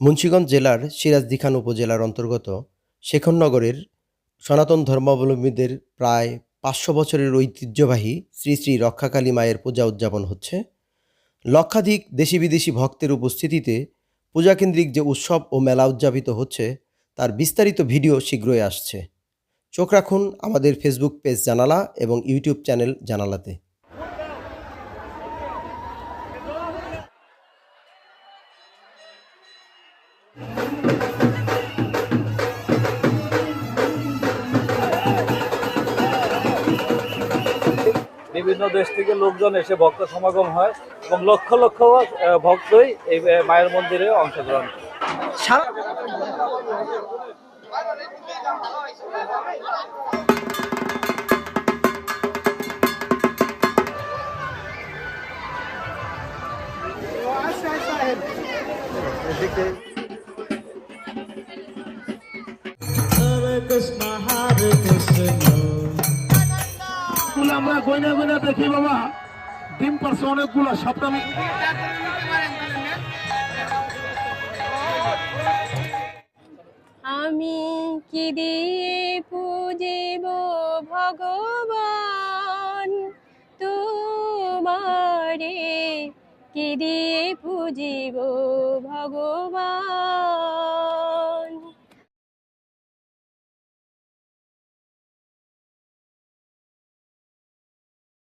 মুন্সিগঞ্জ জেলার সিরাজদিখান উপজেলার অন্তর্গত শেখরনগরের সনাতন ধর্মাবলম্বীদের প্রায় পাঁচশো বছরের ঐতিহ্যবাহী শ্রী শ্রী রক্ষাকালী মায়ের পূজা উদযাপন হচ্ছে। লক্ষাধিক দেশি বিদেশি ভক্তের উপস্থিতিতে পূজাকেন্দ্রিক যে উৎসব ও মেলা উদযাপিত হচ্ছে, তার বিস্তারিত ভিডিও শীঘ্রই আসছে। চোখ রাখুন আমাদের ফেসবুক পেজ জানালা এবং ইউটিউব চ্যানেল জানালাতে। বিভিন্ন দেশ থেকে লোকজন এসে ভক্ত সমাগম হয় এবং লক্ষ লক্ষ ভক্তই এই মায়ের মন্দিরে অংশগ্রহণ করে। গুলো আমরা গয়না গয়না দেখি বাবা। ডিম পারছে অনেকগুলো সপ্তাহে আমি কি দিয়ে পুজিব ভগবান? তোমারে কি দিয়ে পুজিব ভগবান?